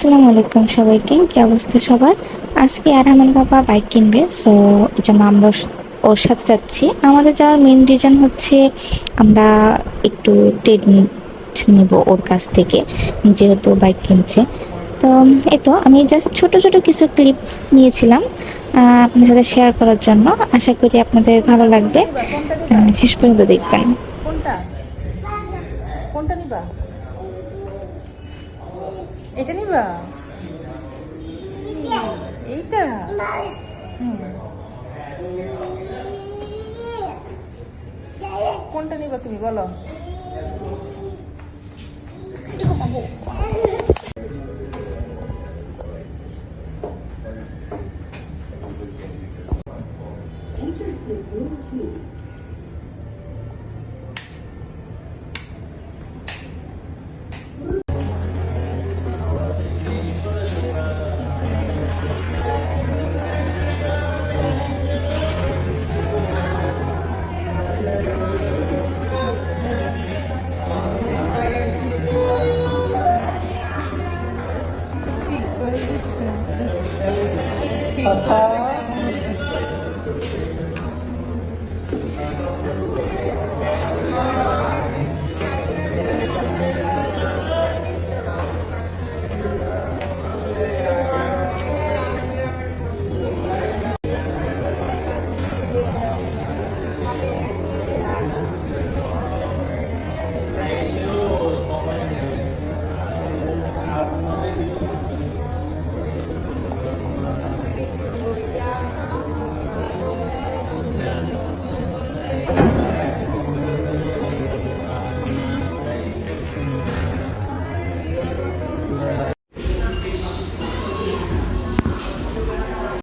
আসসালামু আলাইকুম সবাইকে। কি অবস্থা সবার? আজকে আর আমার বাবা বাইক কিনবে সো এই আমরা ওর- সাথে যাচ্ছি। আমাদের যাওয়ার মেন রিজন হচ্ছে আমরা একটু ট্রেড নেব ওর কাছ থেকে, যেহেতু বাইক কিনছে। তো এই তো, আমি জাস্ট ছোট ছোট কিছু ক্লিপ নিয়েছিলাম আপনাদের সাথে শেয়ার করার জন্য। আশা করি আপনাদের ভালো লাগবে। শেষ পর্যন্ত দেখবেন। কোনটা? কোনটা নিবা? এটা নিবা? এইটা? কোনটা নিবা তুমি বলো। uh-huh